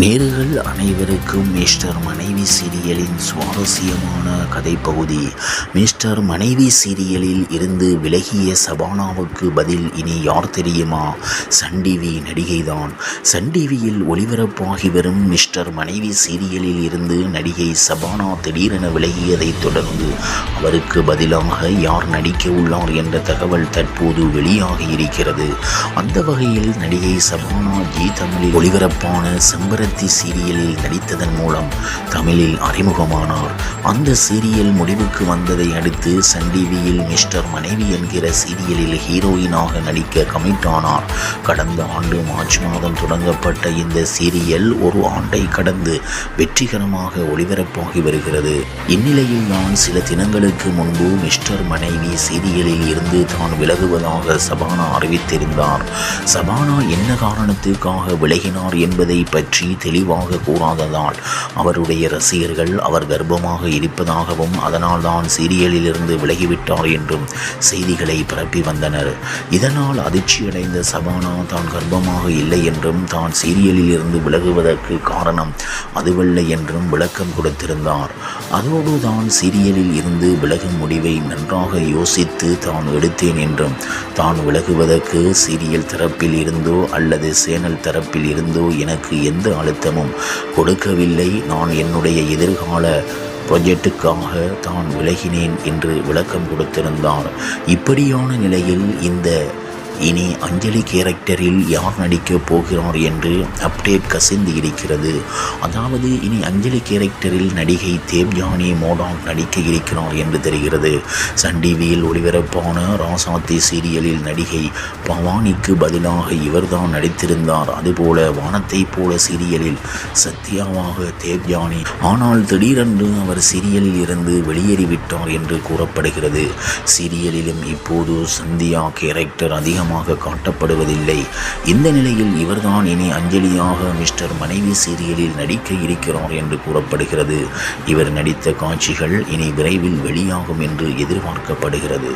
நேர்கள் அனைவருக்கும் மிஸ்டர் மனைவி சீரியலின் சுவாரஸ்யமான கதைப்பகுதி. மிஸ்டர் மனைவி சீரியலில் இருந்து விலகிய சபானாவுக்கு பதில் இனி யார் தெரியுமா? Sun TV நடிகைதான். சன் டிவியில் ஒளிபரப்பாகி வரும் மிஸ்டர் மனைவி சீரியலில் இருந்து நடிகை சபானா திடீரென விலகியதைத் தொடர்ந்து அவருக்கு பதிலாக யார் நடிக்க உள்ளார் என்ற தகவல் தற்போது வெளியாகி இருக்கிறது. அந்த வகையில் நடிகை சபானா ஜி தமிழில் ஒளிபரப்பான செம்பர செம்பருத்தி சீரியலில் நடித்ததன் மூலம் தமிழில் அறிமுகமானார். அந்த சீரியல் முடிவுக்கு வந்ததை அடுத்து சன் டிவியில் மிஸ்டர் மனைவி என்கிற சீரியலில் ஹீரோயினாக நடிக்க கமிட் ஆனார். கடந்த ஆண்டு மார்ச் மாதம் தொடங்கப்பட்ட இந்த சீரியல் ஒரு ஆண்டை கடந்து வெற்றிகரமாக ஒளிபரப்பாகி வருகிறது. இந்நிலையில் தான் சில தினங்களுக்கு முன்பு மிஸ்டர் மனைவி சீரியலில் இருந்து தான் விலகுவதாக சபானா அறிவித்திருந்தார். சபானா என்ன காரணத்துக்காக விலகினார் என்பதை பற்றி தெளிவாக கூறாததால் அவருடைய ரசிகர்கள் அவர் கர்ப்பமாக இருப்பதாகவும் அதனால் தான் சீரியலிலிருந்து விலகிவிட்டார் என்றும் செய்திகளை பரப்பி வந்தனர். இதனால் அதிர்ச்சியடைந்த சபானா தான் கர்ப்பமாக இல்லை என்றும் தான் சீரியலில் இருந்து விலகுவதற்கு காரணம் அதுவல்ல என்றும் விளக்கம் கொடுத்திருந்தார். அதோடு தான் சீரியலில் இருந்து விலகும் முடிவை நன்றாக யோசித்து தான் எடுத்தேன் என்றும் தான் விலகுவதற்கு சீரியல் தரப்பில் இருந்தோ அல்லது சேனல் தரப்பில் இருந்தோ எனக்கு எந்த அழுத்தமும் கொடுக்கவில்லை. நான் என்னுடைய எதிர்கால ப்ரொஜெக்டுக்காக தான் விலகினேன் என்று விளக்கம் கொடுத்திருந்தார். இப்படியான நிலையில் இந்த இனி அஞ்சலி கேரக்டரில் யார் நடிக்கப் போகிறார் என்று அப்டேட் கசிந்து இருக்கிறது. அதாவது இனி அஞ்சலி கேரக்டரில் நடிகை தேவ்ஜானி மோடான் நடிக்க இருக்கிறார் என்று தெரிகிறது. சன் டிவியில் ஒளிபரப்பான ராசாத்தி சீரியலில் நடிகை பவானிக்கு பதிலாக இவர்தான் நடித்திருந்தார். அதுபோல வானத்தை போல சீரியலில் சத்யாவாக தேவ்ஜானி ஆனால் திடீரென்று அவர் சீரியலில் இருந்து வெளியேறிவிட்டார் என்று கூறப்படுகிறது. சீரியலிலும் இப்போது சந்தியா கேரக்டர் அதிகம் அதிகமாக காட்டப்படுவதில்லை. இந்த நிலையில் இவர்தான் இனி அஞ்சலியாக மிஸ்டர் மனைவி சீரியலில் நடிக்க இருக்கிறார் என்று கூறப்படுகிறது. இவர் நடித்த காட்சிகள் இனி விரைவில் வெளியாகும் என்று எதிர்பார்க்கப்படுகிறது.